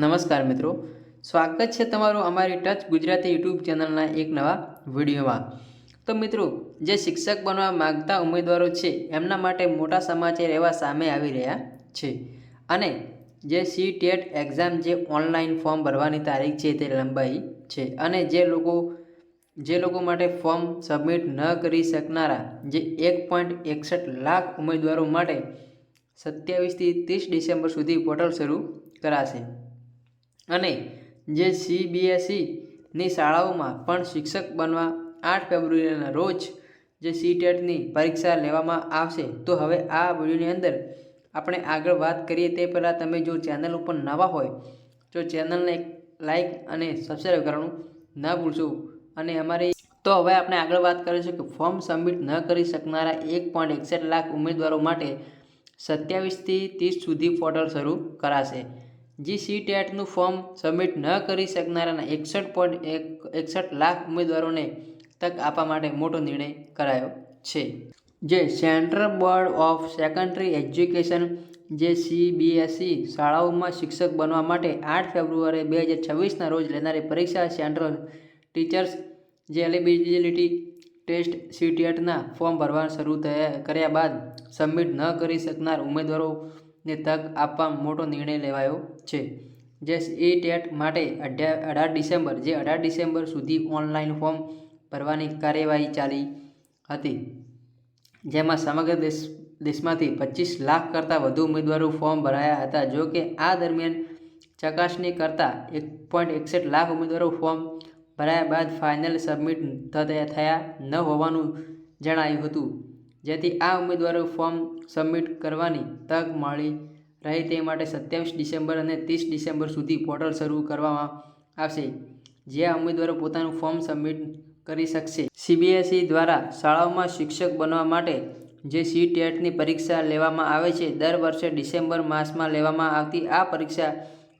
નમસ્કાર મિત્રો. સ્વાગત છે તમારું અમારી ટચ ગુજરાતી યુટ્યુબ ચેનલના એક નવા વિડીયોમાં. તો મિત્રો, જે શિક્ષક બનવા માગતા ઉમેદવારો છે, એમના માટે મોટા સમાચાર એવા સામે આવી રહ્યા છે. અને જે સી ટેટ એક્ઝામ જે ઓનલાઈન ફોર્મ ભરવાની તારીખ છે તે લંબાઈ છે. અને જે લોકો જે લોકો માટે ફોર્મ સબમિટ ન કરી શકનારા, જે એક પોઈન્ટ એકસઠ લાખ ઉમેદવારો માટે સત્યાવીસથી ત્રીસ ડિસેમ્બર સુધી પોર્ટલ શરૂ કરાશે. અને જે સીબીએસઈની શાળાઓમાં પણ શિક્ષક બનવા આઠ ફેબ્રુઆરીના રોજ જે સી ટેટની પરીક્ષા લેવામાં આવશે, તો હવે આ વિડીયોની અંદર આપણે આગળ વાત કરીએ તે પહેલાં તમે જો ચેનલ ઉપર નવા હોય, તો ચેનલને લાઈક અને સબસ્ક્રાઈબ કરવાનું ના ભૂલશો. અને અમારી તો હવે આપણે આગળ વાત કરીશું કે ફોર્મ સબમિટ ન કરી શકનારા એક પોઈન્ટ એકસઠ લાખ ઉમેદવારો માટે સત્યાવીસથી ત્રીસ સુધી પોર્ટલ શરૂ કરાશે. જી સી ટેટનું ફોર્મ સબમિટ ન કરી શકનારાના એકસઠ પોઈન્ટ એક, એકસઠ લાખ ઉમેદવારોને તક આપવા માટે મોટો નિર્ણય કરાયો છે. જે central board of secondary education, જે સીબીએસઈ શાળાઓમાં શિક્ષક બનવા માટે આઠ ફેબ્રુઆરી બે હજાર છવ્વીસના રોજ લેનારી પરીક્ષા સેન્ટ્રલ ટીચર્સ જે એલિબિલિટી ટેસ્ટ સીટીએટના ફોર્મ ભરવા શરૂ થયા કર્યા બાદ સબમિટ ન કરી શકનાર ઉમેદવારોને તક આપવા મોટો નિર્ણય લેવાયો છે. જે એ ટેટ માટે અઢાર અઢાર ડિસેમ્બર, જે અઢાર ડિસેમ્બર સુધી ઓનલાઈન ફોર્મ ભરવાની કાર્યવાહી ચાલી હતી. જેમાં સમગ્ર દેશ, દેશમાંથી પચીસ લાખ કરતાં વધુ ઉમેદવારો ફોર્મ ભરાયા હતા. જો કે આ દરમિયાન ચકાસણી કરતાં એક પોઈન્ટ એકસઠ લાખ ઉમેદવારો ફોર્મ ભરાયા બાદ ફાઇનલ સબમિટ થયા ન હોવાનું જણાયું હતું. જેથી આ ઉમેદવારો ફોર્મ સબમિટ કરવાની તક મળી રહે તે માટે સત્યાવીસ ડિસેમ્બર અને ત્રીસ ડિસેમ્બર સુધી પોર્ટલ શરૂ કરવામાં આવશે. જ્યાં ઉમેદવારો પોતાનું ફોર્મ સબમિટ કરી શકશે. સીબીએસઈ દ્વારા શાળાઓમાં શિક્ષક બનવા માટે જે સી ટેટની પરીક્ષા લેવામાં આવે છે, દર વર્ષે ડિસેમ્બર માસમાં લેવામાં આવતી આ પરીક્ષા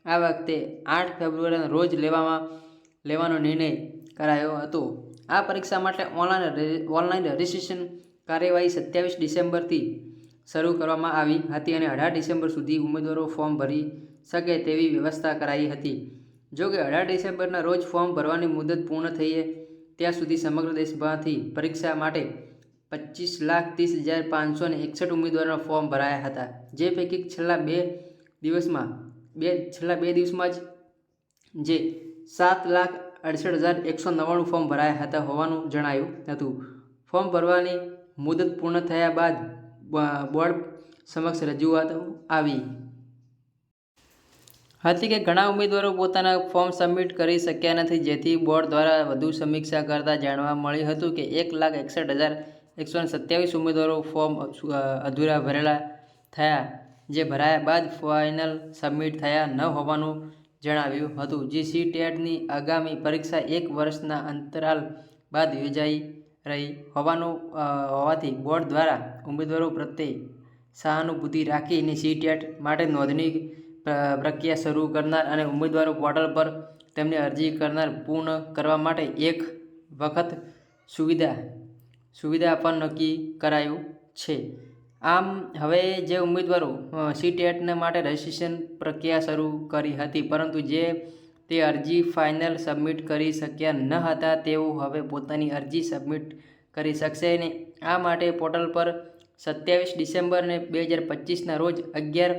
આ વખતે આઠ ફેબ્રુઆરીના રોજ લેવામાં લેવાનો નિર્ણય કરાયો હતો. આ પરીક્ષા માટે ઓનલાઈન ઓનલાઈન રજિસ્ટ્રેશન કાર્યવાહી સત્યાવીસ ડિસેમ્બરથી શરૂ કરવામાં આવી હતી અને અઢાર ડિસેમ્બર સુધી ઉમેદવારો ફોર્મ ભરી શકે તેવી વ્યવસ્થા કરાઈ હતી. જો કે અઢાર ડિસેમ્બરના રોજ ફોર્મ ભરવાની મુદત પૂર્ણ થઈએ ત્યાં સુધી સમગ્ર દેશમાંથી પરીક્ષા માટે પચીસ લાખ ત્રીસ હજાર પાંચસો ને એકસઠ ઉમેદવારોના ફોર્મ ભરાયા હતા. જે પૈકી છેલ્લા બે દિવસમાં, બે, છેલ્લા બે દિવસમાં જ જે સાત લાખ અડસઠ હજાર એકસો નવ્વાણું ફોર્મ ભરાયા હતા હોવાનું જણાયું હતું. ફોર્મ ભરવાની મુદત પૂર્ણ થયા બાદ બોર્ડ સમક્ષ રજૂઆત આવી. હતી કે ઘણા ઉમેદવારો પોતાના ફોર્મ સબમિટ કરી શક્યા નથી, જેથી બોર્ડ દ્વારા વધુ સમીક્ષા કરતાં જાણવા મળ્યું હતું કે એક લાખ એકસઠ હજાર એકસો સત્યાવીસ ઉમેદવારો ફોર્મ અધૂરા ભરેલા થયા, જે ભરાયા બાદ ફાઇનલ સબમિટ થયા ન હોવાનું જણાવ્યું હતું. જે સી ટેટની આગામી પરીક્ષા એક વર્ષના અંતરાલ બાદ યોજાઈ રહી. હોવાનું હોવાથી બોર્ડ દ્વારા ઉમેદવારો પ્રત્યે સહાનુભૂતિ રાખીને સીટેટ માટે નોંધણી પ્રક્રિયા શરૂ કરનાર અને ઉમેદવારો પોર્ટલ પર તેમની અરજી કરનાર પૂર્ણ કરવા માટે એક વખત સુવિધા સુવિધા પણ નક્કી કરાયું છે. આમ, હવે જે ઉમેદવારો સીટેટને માટે રજિસ્ટ્રેશન પ્રક્રિયા શરૂ કરી હતી, પરંતુ જે તે અરજી ફાઇનલ સબમિટ કરી શક્યા ન હતા તેઓ હવે પોતાની અરજી સબમિટ કરી શકશે ને આ માટે પોર્ટલ પર સત્યાવીસ ડિસેમ્બર ને બે હજાર પચીસના રોજ અગિયાર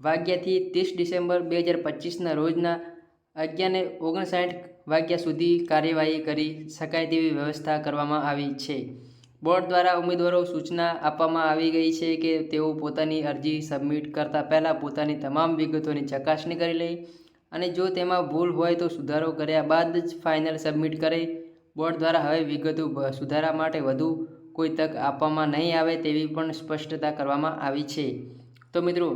વાગ્યાથી ત્રીસ ડિસેમ્બર બે હજાર પચીસના રોજના અગિયારને ઓગણસાઠ વાગ્યા સુધી કાર્યવાહી કરી શકાય તેવી વ્યવસ્થા કરવામાં આવી છે. બોર્ડ દ્વારા ઉમેદવારો સૂચના આપવામાં આવી ગઈ છે કે તેઓ પોતાની અરજી સબમિટ કરતાં પહેલાં પોતાની તમામ વિગતોની ચકાસણી કરી લે અને જો તેમાં ભૂલ હોય તો સુધારો કર્યા બાદ જ ફાઇનલ સબમિટ કરે. બોર્ડ દ્વારા હવે વિગતો સુધારા માટે વધુ કોઈ તક આપવામાં નહીં આવે તેવી પણ સ્પષ્ટતા કરવામાં આવી છે. તો મિત્રો,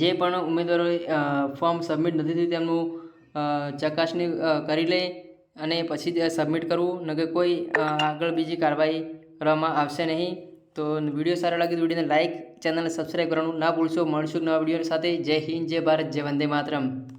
જે પણ ઉમેદવારોએ ફોર્મ સબમિટ નથી થયું તેમનું ચકાસણી કરી લે અને પછી સબમિટ કરવું. નકે કોઈ આગળ બીજી કાર્યવાહી કરવામાં આવશે નહીં. તો વીડિયો સારો લાગે તો વિડીયોને લાઇક ચેનલને સબસ્ક્રાઈબ કરવાનું ના ભૂલશો. મળશું નવા વીડિયો સાથે. જય હિન્દ, જય ભારત, જય વંદે માતરમ.